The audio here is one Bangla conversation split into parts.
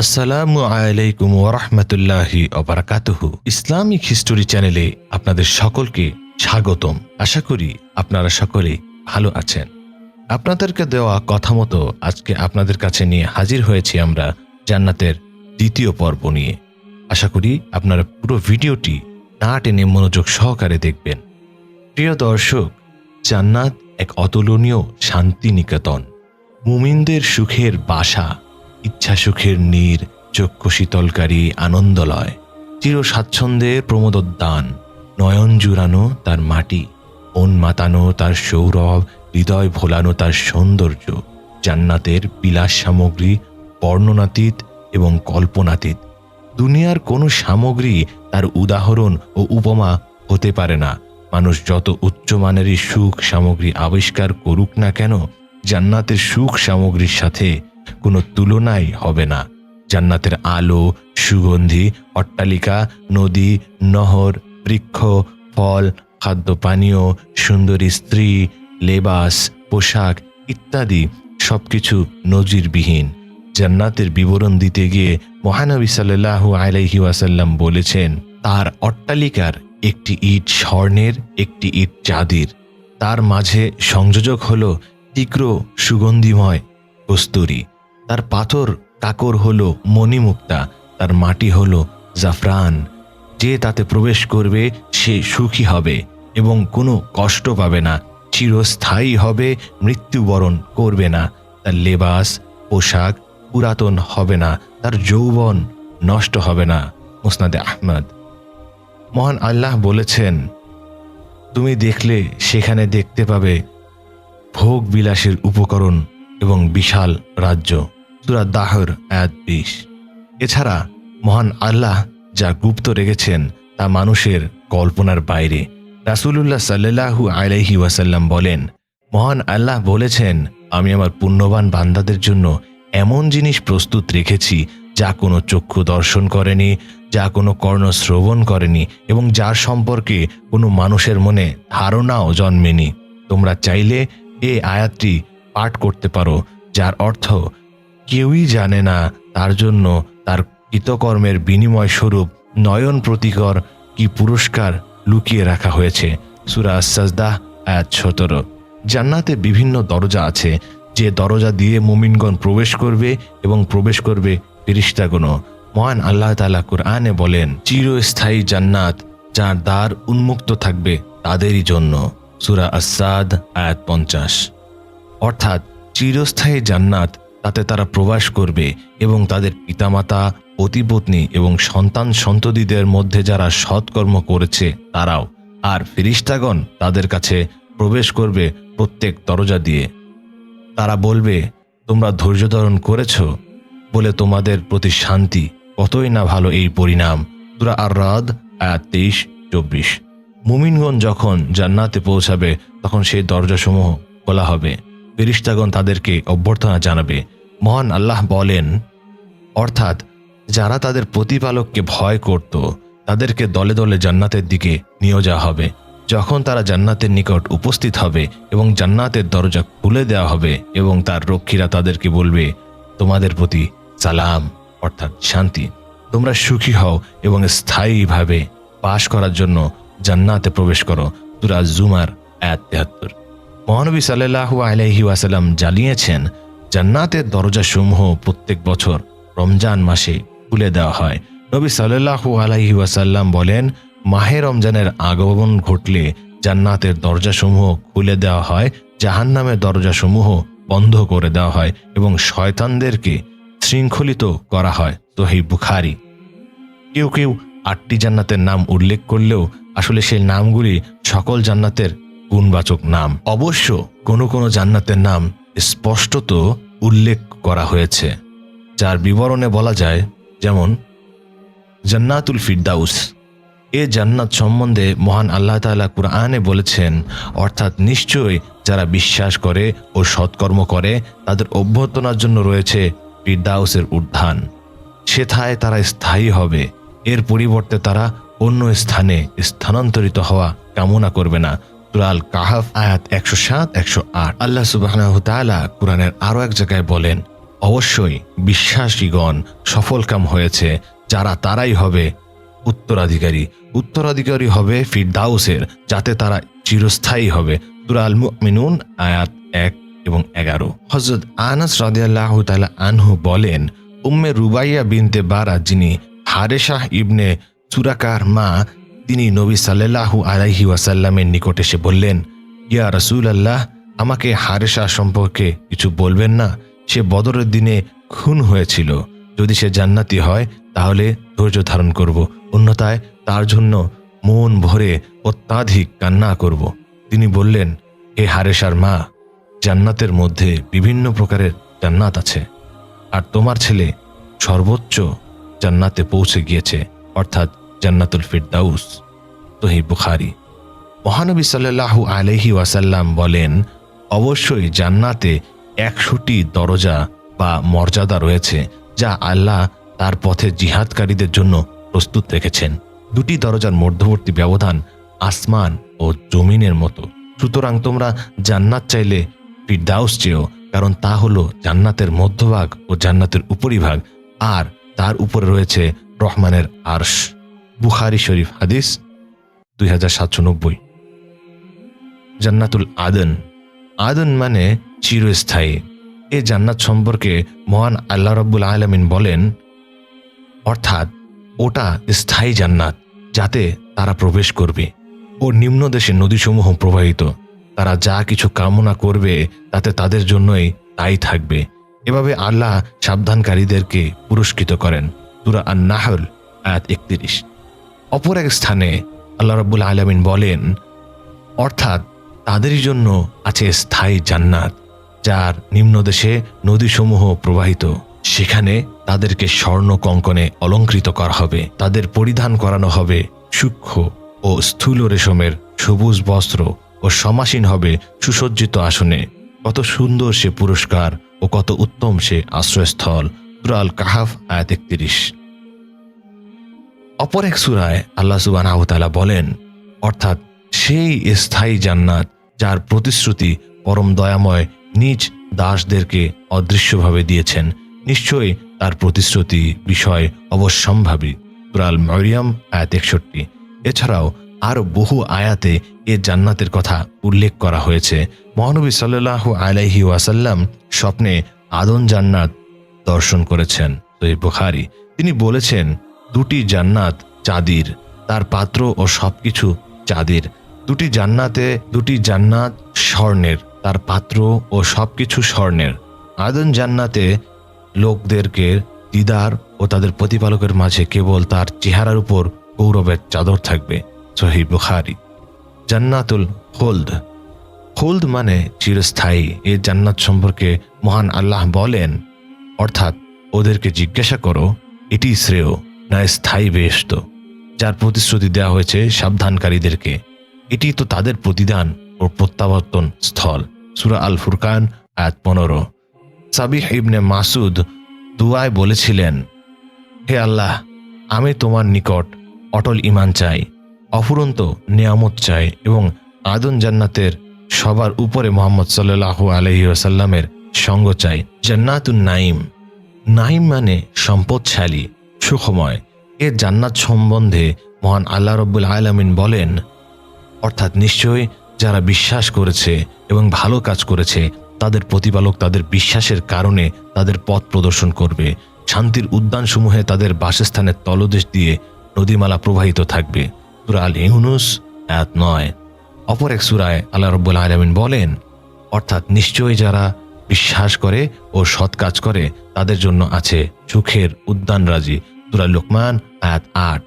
আসসালামু আলাইকুম ওরহমতুল্লাহি অবরাকাতুহু ইসলামিক হিস্টোরি চ্যানেলে আপনাদের সকলকে স্বাগতম। আশা করি আপনারা সকলে ভালো আছেন। আপনাদেরকে দেওয়া কথা মতো আজকে আপনাদের কাছে নিয়ে হাজির হয়েছি আমরা জান্নাতের দ্বিতীয় পর্ব নিয়ে। আশা করি আপনারা পুরো ভিডিওটি না টেনে মনোযোগ সহকারে দেখবেন। প্রিয় দর্শক, জান্নাত এক অতুলনীয় শান্তি নিকেতন মুমিনদের সুখের বাসা ইচ্ছা সুখের নীর চক্ষু শীতলকারী আনন্দলয় চির স্বাচ্ছন্দ্যের প্রমোদোদ্যান, নয়ন জুড়ানো তার মাটি, মন মাতানো তার সৌরভ, হৃদয় ভোলানো তার সৌন্দর্য, জান্নাতের বিলাস সামগ্রী, বর্ণনাতীত এবং কল্পনাতীত। দুনিয়ার কোনো সামগ্রী তার উদাহরণ ও উপমা হতে পারে না। মানুষ যত উচ্চমানেরই সুখ সামগ্রী আবিষ্কার করুক না কেন, জান্নাতের সুখ সামগ্রীর সাথে কোনো তুলনাই হবে না। জান্নাতের আলো, সুগন্ধি, অট্টালিকা, নদী, নহর, বৃক্ষ, ফল, খাদ্য পানীয়, সুন্দরী স্ত্রী, লেবাস, পোশাক ইত্যাদি সবকিছু নজিরবিহীন। জান্নাতের বিবরণ দিতে গিয়ে মহানবী সাল্লাল্লাহু আলাইহি ওয়াসাল্লাম বলেছেন, তার অট্টালিকার একটি ইট স্বর্ণের, একটি ইট চাঁদির। তার মাঝে সংযোজক হল তীব্র সুগন্ধিময় কস্তুরী তার পাথর কাকর হল মণিমুক্তা, তার মাটি হল জাফরান। যে তাতে প্রবেশ করবে, সে সুখী হবে এবং কোনো কষ্ট পাবে না, চিরস্থায়ী হবে, মৃত্যুবরণ করবে না। তার লেবাস, পোশাক পুরাতন হবে না, তার যৌবন নষ্ট হবে না, মুসনাদে আহমদ। মহান আল্লাহ বলেছেন, তুমি দেখলে সেখানে দেখতে পাবে ভোগ বিলাসের উপকরণ এবং বিশাল রাজ্য। সুরা দাহর আয়াত বিশ। এছাড়া মহান আল্লাহ যা গুপ্ত রেখেছেন তা মানুষের কল্পনার বাইরে। রাসূলুল্লাহ সাল্লাল্লাহু আলাইহি ওয়াসাল্লাম বলেন, মহান আল্লাহ বলেছেন, আমি আমার পুণ্যবান বান্দাদের জন্য এমন জিনিস প্রস্তুত রেখেছি, যা কোনো চক্ষু দর্শন করেনি, যা কোনো কর্ণ শ্রবণ করেনি এবং যার সম্পর্কে কোনো মানুষের মনে ধারণাও জন্মেনি। তোমরা চাইলে এ আয়াতটি পাঠ করতে পারো, যার অর্থ কেউই জানে না তার জন্য তার কৃতকর্মের বিনিময় স্বরূপ নয়ন প্রতিকর কি পুরস্কার লুকিয়ে রাখা হয়েছে। সুরা সাজদাহ আয়াত সতেরো। জান্নাতে বিভিন্ন দরজা আছে। যে দরজা দিয়ে মুমিনগণ প্রবেশ করবে এবং প্রবেশ করবে ফিরিস্তাগণও মহান আল্লাহ তালা কুরআনে বলেন, চিরস্থায়ী জান্নাত যার দ্বার উন্মুক্ত থাকবে তাদেরই জন্য। সুরা আসাদ আয়াত পঞ্চাশ। অর্থাৎ, চিরস্থায়ী জান্নাত তাতে তারা প্রবাস করবে এবং তাদের পিতামাতা, পতিপত্নী এবং সন্তান সন্ততিদের মধ্যে যারা সৎকর্ম করেছে তারাও। আর ফিরিস্তাগণ তাদের কাছে প্রবেশ করবে প্রত্যেক দরজা দিয়ে। তারা বলবে, তোমরা ধৈর্য ধারণ করেছ বলে তোমাদের প্রতি শান্তি কতই না ভালো এই পরিণাম। তুরা আর রাদ আয়াত তেইশ, চব্বিশ। মুমিনগণ যখন জান্নাতে পৌঁছাবে, তখন সেই দরজাসমূহ খোলা হবে। ফেরিস্তাগণ তাদেরকে অভ্যর্থনা জানাবে। মহান আল্লাহ বলেন, অর্থাৎ যারা তাদের প্রতিপালককে ভয় করত, তাদেরকে দলে দলে জান্নাতের দিকে নিয়ে যাওয়া হবে। যখন তারা জান্নাতের নিকট উপস্থিত হবে এবং জান্নাতের দরজা খুলে দেওয়া হবে এবং তার রক্ষীরা তাদেরকে বলবে, তোমাদের প্রতি সালাম, অর্থাৎ শান্তি। তোমরা সুখী হও এবং স্থায়ীভাবে পাশ করার জন্য জান্নাতে প্রবেশ করো। তুরা জুমার এক তেহাত্তর। মহানবী সাল্লাহু আলাইহি ওয়াসাল্লাম জানিয়েছেন জান্নাতের দরজাসমূহ প্রত্যেক বছর রমজান মাসে খুলে দেওয়া হয়। নবী সাল্লাহু আলাইহি ওয়াসাল্লাম বলেন, মাহে রমজানের আগমন ঘটলে জান্নাতের দরজাসমূহ খুলে দেওয়া হয়, জাহান্নামের দরজাসমূহ বন্ধ করে দেওয়া হয় এবং শয়তানদেরকে শৃঙ্খলিত করা হয়। তো তোহি বুখারি। কেউ কেউ আটটি জান্নাতের নাম উল্লেখ করলেও আসলে সেই নামগুলি সকল জান্নাতের গুণবাচক নাম। অবশ্য কোনো কোনো জান্নাতের নাম স্পষ্টত উল্লেখ করা হয়েছে, যার বিবরণে বলা যায়, যেমন, জান্নাতুল ফিরদাউস। এ জান্নাত সম্বন্ধে মহান আল্লাহ তাআলা কুরআনে বলেছেন, অর্থাৎ নিশ্চয়ই যারা বিশ্বাস করে ও সৎকর্ম করে, তাদের অভ্যর্থনার জন্য রয়েছে ফিরদাউসের উদ্যান সেথায় তারা স্থায়ী হবে, এর পরিবর্তে তারা অন্য স্থানে স্থানান্তরিত হওয়া কামনা করবে না। সুরাল কাহাফ, আয়াত একশো সাত, একশো আট। আল্লাহ সুবাহ কোরআনের আরও এক জায়গায় বলেন, অবশ্যই বিশ্বাসীগণ সফলকাম হয়েছে, যারা তারাই হবে উত্তরাধিকারী। উত্তরাধিকারী হবে ফিরদাউসের, যাতে তারা চিরস্থায়ী হবে। সুরা আল মুমিনুন, আয়াত এক এবং এগারো। হজরত আনাস রাদিয়াল্লাহ তাআলা আনহু বলেন, উম্মে রুবাইয়া বিনতে বারা, যিনি হারেশাহ ইবনে সুরাকার মা তিনি নবী সাল্লাল্লাহু আলাইহি ওয়াসাল্লামের নিকট এসে বললেন, ইয়া রসুল আল্লাহ আমাকে হারেশা সম্পর্কে কিছু বলবেন না। সে বদরের দিনে খুন হয়েছিল। যদি সে জান্নাতি হয়, তাহলে ধৈর্য ধারণ করব। অন্যথায় তার জন্য মন ভরে অত্যাধিক কান্না করব। তিনি বললেন, হে হারেশার মা, জান্নাতের মধ্যে বিভিন্ন প্রকারের জান্নাত আছে। আর তোমার ছেলে সর্বোচ্চ জান্নাতে পৌঁছে গিয়েছে। অর্থাৎ জান্নাতুল ফিরদাউস। তহি বুখারি। মহানবী সাল্লাল্লাহু আলহি ওয়াসাল্লাম বলেন, অবশ্যই জান্নাতে একশোটি দরজা বা মর্যাদা রয়েছে যা আল্লাহ তার পথে জিহাদকারীদের জন্য প্রস্তুত রেখেছেন। দুটি দরজার মধ্যবর্তী ব্যবধান আসমান ও জমিনের মতো। সুতরাং তোমরা জান্নাত চাইলে ফিরদাউস চেয়েও কারণ তা হলো জান্নাতের মধ্যভাগ ও জান্নাতের উপরিভাগ, আর তার উপরে রয়েছে রহমানের আরশ। বুখারি শরীফ হাদিস দুই হাজার সাতশো নব্বই। জান্নাতুল আদন। আদন মানে চিরস্থায়ী। এ জান্নাত সম্পর্কে মহান আল্লাহ রব্বুল আলমিন বলেন, অর্থাৎ ওটা স্থায়ী জান্নাত যাতে তারা প্রবেশ করবে ও নিম্ন দেশে নদীসমূহ প্রবাহিত। তারা যা কিছু কামনা করবে তাতে তাদের জন্যই তাই থাকবে। এভাবে আল্লাহ সাবধানকারীদেরকে পুরস্কৃত করেন। তুরা আন নাহল আয়াত একত্রিশ। অপর এক স্থানে আল্লাহ রব্বুল আলমিন বলেন, অর্থাৎ তাদেরই জন্য আছে স্থায়ী জান্নাত, যার নিম্নদেশে নদীসমূহ প্রবাহিত। সেখানে তাদেরকে স্বর্ণ কঙ্কনে অলঙ্কৃত করা হবে, তাদের পরিধান করানো হবে সূক্ষ্ম ও স্থূল রেশমের সবুজ বস্ত্র ও সমাসীন হবে সুসজ্জিত আসনে। কত সুন্দর সে পুরস্কার ও কত উত্তম সে আশ্রয়স্থল। সুরাল কাহাফ, আয়াত একত্রিশ। অপর এক সুরায় আল্লাহ সুবান বলেন, অর্থাৎ সেই স্থায়ী জান্নাত যার প্রতিশ্রুতি পরম দয়াময় নিজ দাসদেরকে অদৃশ্যভাবে দিয়েছেন, নিশ্চয়ই তার প্রতিশ্রুতি বিষয় অবশ্যম্ভাবী। তুরাল মরিয়াম আয়াত একষট্টি। এছাড়াও আরও বহু আয়াতে এ জান্নাতের কথা উল্লেখ করা হয়েছে। মহানবী সাল্লাহ আলাইহি ওয়াসাল্লাম স্বপ্নে আদন জান্নাত দর্শন করেছেন সহি বুখারি। তিনি বলেছেন দুটি জান্নাত চাঁদির, তার পাত্র ও সবকিছু চাঁদের। দুটি জান্নাতে দুটি জান্নাত স্বর্ণের, তার পাত্র ও সবকিছু স্বর্ণের। আদন জান্নাতে লোকদেরকে, দিদার ও তাদের প্রতিপালকের মাঝে কেবল তার চেহারার উপর গৌরবের চাদর থাকবে সহি বুখারি। জান্নাতুল হোল্দ হোল্দ মানে চিরস্থায়ী। এ জান্নাত সম্পর্কে মহান আল্লাহ বলেন, অর্থাৎ ওদেরকে জিজ্ঞাসা করো, এটি শ্রেয়। না স্থায়ী বেশত যার প্রতিশ্রুতি দেওয়া হয়েছে সাবধানকারীদেরকে। এটি তো তাদের প্রতিদান ও প্রত্যাবর্তন স্থল। সুরা আল ফুরকান আয়াত পনেরো। সাবিহ ইবনে মাসুদ দুয়ায় বলেছিলেন, হে আল্লাহ, আমি তোমার নিকট অটল ইমান চাই, অফুরন্ত নিয়ামত চাই এবং আদন জান্নাতের সবার উপরে মোহাম্মদ সাল্লাহ আলহিউসাল্লামের সঙ্গ চাই। জান্নাতুন নাইম নাইম মানে সম্পদশালী, সুখময়। এ জান্নাত সম্বন্ধে মহান আল্লাহ রব্বুল আলমিন বলেন, অর্থাৎ নিশ্চয়ই যারা বিশ্বাস করেছে এবং ভালো কাজ করেছে, তাদের প্রতিপালক তাদের বিশ্বাসের কারণে তাদের পথ প্রদর্শন করবে। শান্তির উদ্যানসমূহে তাদের বাসস্থানের তলদেশ দিয়ে নদীমালা প্রবাহিত থাকবে। সুরা আল ইউনুস এক নয়। অপর এক সুরায় আল্লাহ রব্বুল আলমিন বলেন, অর্থাৎ নিশ্চয়ই যারা বিশ্বাস করে ও সৎ কাজ করে, তাদের জন্য আছে সুখের উদ্যানরাজি। সুরা লোকমান, আয়াত আট।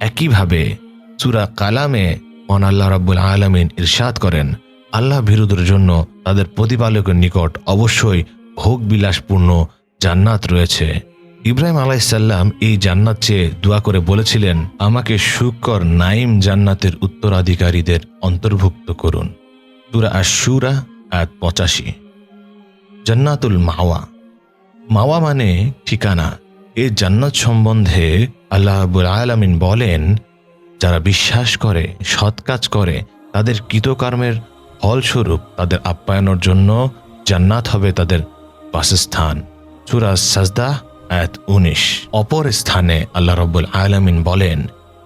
একইভাবে সুরা কালামে মন আল্লাহ রাব্বুল আলমিন ইরশাদ করেন, আল্লাহ বিরুদ্ধের জন্য তাদের প্রতিপালকের নিকট অবশ্যই ভোগ বিলাসপূর্ণ জান্নাত রয়েছে। ইব্রাহিম আলাইসাল্লাম এই জান্নাত চেয়ে দোয়া করে বলেছিলেন, আমাকে সুকর নাইম জান্নাতের উত্তরাধিকারীদের অন্তর্ভুক্ত করুন। তুরা আশুরা আয়াত পঁচাশি। জান্নাতুল মাওয়া। মাওয়া মানে ঠিকানা। এ জান্নাত সম্বন্ধে আল্লাহ আবুল আলমিন বলেন, যারা বিশ্বাস করে, সৎ কাজ করে, তাদের কৃতকর্মের ফলস্বরূপ তাদের আপ্যায়নের জন্য জান্নাত হবে তাদের বাসস্থান সুরা সাজদা, আয়াত উনিশ। অপর স্থানে আল্লাহ রব্বুল আলামিন বলেন,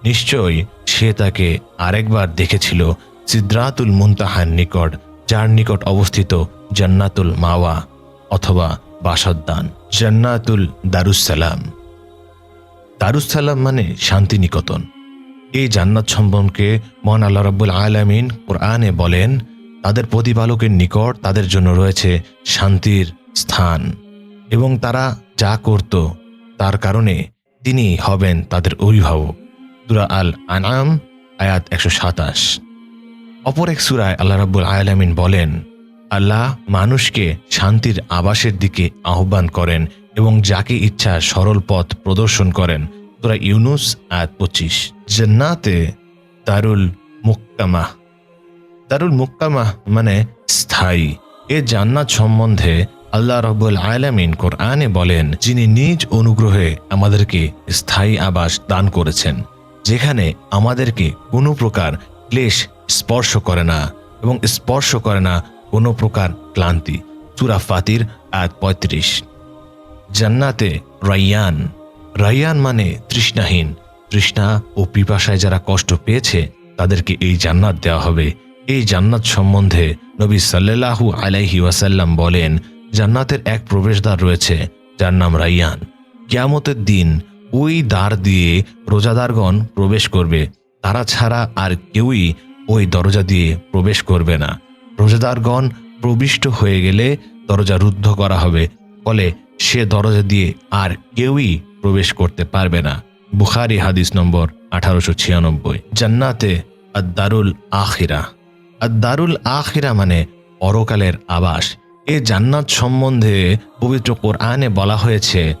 নিশ্চয়ই সে তাকে আরেকবার দেখেছিল সিদ্রাতুল মুনতাহার নিকট, যার নিকট অবস্থিত জান্নাতুল মাওয়া অথবা বাসদ্দান, জান্নাতুল দারুসালাম দারুসালাম মানে শান্তিনিকেতন। এই জান্নাত সম্পর্কে মহান আল্লাহ রব্বুল আলামিন কোরআনে বলেন, তাদের প্রতিপালকের নিকট তাদের জন্য রয়েছে শান্তির স্থান। এবং তারা যা করত, তার কারণে তিনি হবেন তাদের অভিভাবক। সুরা আল আনাম আয়াত একশো সাতাশ। অপর এক সুরায় আল্লাহ রাব্বুল আলামিন বলেন আল্লাহ মানুষকে শান্তির আবাসের দিকে আহ্বান করেন এবং যাকে ইচ্ছা সরল পথ প্রদর্শন করেন। তোরা ইউনুস, আয়াত পঁচিশ। জান্নাতে দারুল মুক্তামাহ। দারুল মুক্কামাহ মানে স্থায়ী। এ জান্নাত সম্বন্ধে আল্লাহ রব্বুল আলামিন কোরআনে বলেন, যিনি নিজ অনুগ্রহে আমাদেরকে স্থায়ী আবাস দান করেছেন, যেখানে আমাদেরকে কোনো প্রকার ক্লেশ স্পর্শ করে না এবং স্পর্শ করে না কোনো প্রকার ক্লান্তি। চূড়া ফাতির, আয়াত পঁয়ত্রিশ। জান্নাতে রাইয়ান। রাইয়ান মানে তৃষ্ণাহীন। তৃষ্ণা ও পিপাসায় যারা কষ্ট পেয়েছে, তাদেরকে এই জান্নাত দেওয়া হবে। এই জান্নাত সম্বন্ধে নবী সাল্লাল্লাহু আলাইহি ওয়াসাল্লাম বলেন, জান্নাতের এক প্রবেশদ্বার রয়েছে, যার নাম রাইয়ান। কিয়ামতের দিন ওই দ্বার দিয়ে রোজাদারগণ প্রবেশ করবে। তারা ছাড়া আর কেউই ওই দরজা দিয়ে প্রবেশ করবে না। রোজাদারগণ প্রবিষ্ট হয়ে গেলে দরজা রুদ্ধ করা হবে। ফলে সে দরজা দিয়ে আর কেউই প্রবেশ করতে পারবে না। বুখারি হাদিস নম্বর আঠারোশো ছিয়ানব্বই। জান্নাতে আদারুল আখিরা। আদারুল আখিরা মানে পরকালের আবাস। এ জান্নাত সম্বন্ধে পবিত্র কোরআনে বলা হয়েছে,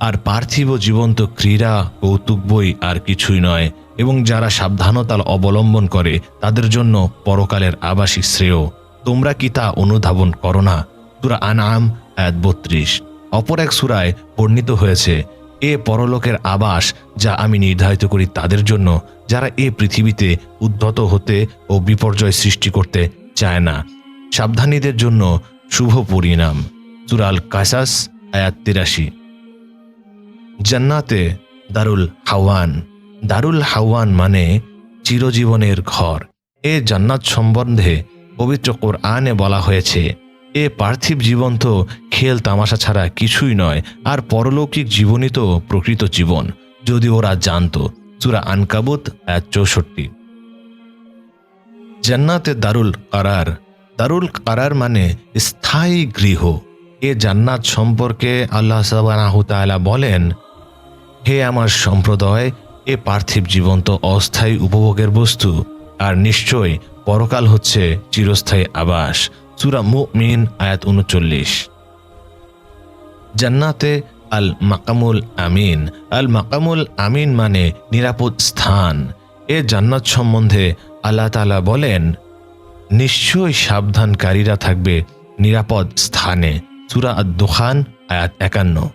আর পার্থিব জীবন্ত ক্রীড়া, কৌতুক বই আর কিছুই নয়। এবং যারা সাবধানতা অবলম্বন করে, তাদের জন্য পরকালের আবাসিক শ্রেয়। তোমরা কি তা অনুধাবন করো না? সুরা আনাম এক বত্রিশ। অপর এক সুরায় বর্ণিত হয়েছে, এ পরলোকের আবাস যা আমি নির্ধারিত করি তাদের জন্য, যারা এ পৃথিবীতে উদ্ধত হতে ও বিপর্যয় সৃষ্টি করতে চায় না। সাবধানীদের জন্য শুভ পরিণাম। সুরাল কাসাস, আয়াত তিরাশি। জান্নাতে দারুল হাওয়ান। দারুল হাওয়ান মানে চিরজীবনের ঘর। এ জান্নাত সম্বন্ধে পবিত্র কোরআনে বলা হয়েছে, এ পার্থিব জীবন তো খেল তামাশা ছাড়া কিছুই নয়, আর পরলৌকিক জীবনই তো প্রকৃত জীবন। যদি ওরা জানতো চূড়া আনকাবুত এক চৌষট্টি। জান্নাতে দারুল কারার। দারুল কারার মানে স্থায়ী গৃহ। এ জান্নাত সম্পর্কে আল্লাহ সাবানাহু তাআলা বলেন, হে আমার সম্প্রদায় এ পার্থিব জীবন তো অস্থায়ী উপভোগের বস্তু। আর নিশ্চয় পরকাল হচ্ছে চিরস্থায়ী আবাস। সুরা মুমিন, আয়াত উনচল্লিশ। জান্নাতে আল মাকামুল আমিন। আল মাকামুল আমিন মানে নিরাপদ স্থান। এ জান্নাত সম্বন্ধে আল্লাহ তাআলা বলেন, নিশ্চয়ই সাবধানকারীরা থাকবে নিরাপদ স্থানে। সুরা দোখান আয়াত একান্ন।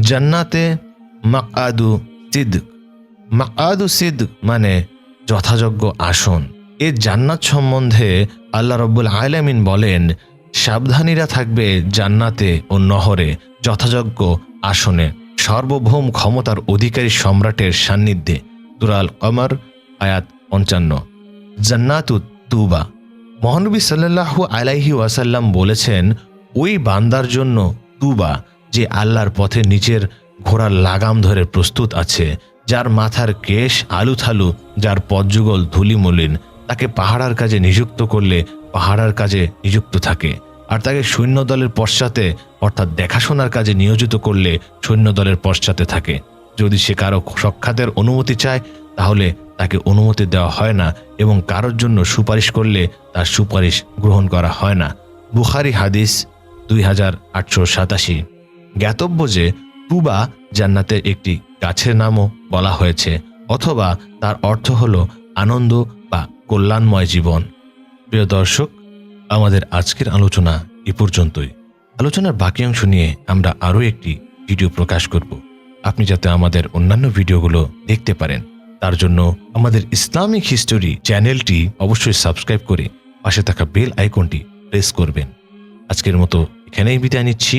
জান্নাতে মাকাদু সিদ মাকাদু সিদ মানে যথাযোগ্য আসন। এ জান্নাত সম্বন্ধে আল্লাহ রব্বুল আলামিন বলেন, সাবধানীরা থাকবে জান্নাতে ও নহরে যথাযোগ্য আসনে। সার্বভৌম ক্ষমতার অধিকারী সম্রাটের সান্নিধ্যে। দুরাল কমর, আয়াত পঞ্চান্ন। জান্নাতু তুবা। মহানবী সাল্লাল্লাহু আলাইহি ওয়াসাল্লাম বলেছেন, ওই বান্দার জন্য তুবা, যে আল্লাহর পথে নিচের ঘোড়ার লাগাম ধরে প্রস্তুত আছে যার মাথার কেশ আলুথালু, যার পদযুগল ধুলিমলিন, তাকে পাহাড়ার কাজে নিযুক্ত করলে পাহাড়ার কাজে নিযুক্ত থাকে। আর তাকে সৈন্য দলের পশ্চাতে, অর্থাৎ দেখাশোনার কাজে নিয়োজিত করলে সৈন্য দলের পশ্চাতে থাকে। যদি সে কারও সাক্ষাতের অনুমতি চায়, তাহলে তাকে অনুমতি দেওয়া হয় না এবং কারোর জন্য সুপারিশ করলে তার সুপারিশ গ্রহণ করা হয় না। বুখারি হাদিস দুই হাজার আটশো সাতাশি। জ্ঞাতব্য যে তুবা জান্নাতের একটি গাছের নামও বলা হয়েছে, অথবা তার অর্থ হল আনন্দ বা কল্যাণময় জীবন। প্রিয় দর্শক, আমাদের আজকের আলোচনা এ পর্যন্তই। আলোচনার বাকি অংশ নিয়ে আমরা আরও একটি ভিডিও প্রকাশ করব। আপনি যাতে আমাদের অন্যান্য ভিডিওগুলো দেখতে পারেন। তার জন্য আমাদের ইসলামিক হিস্টোরি চ্যানেলটি অবশ্যই সাবস্ক্রাইব করে পাশে থাকা বেল আইকনটি প্রেস করবেন। আজকের মতো এখানেই বিদায় নিচ্ছি।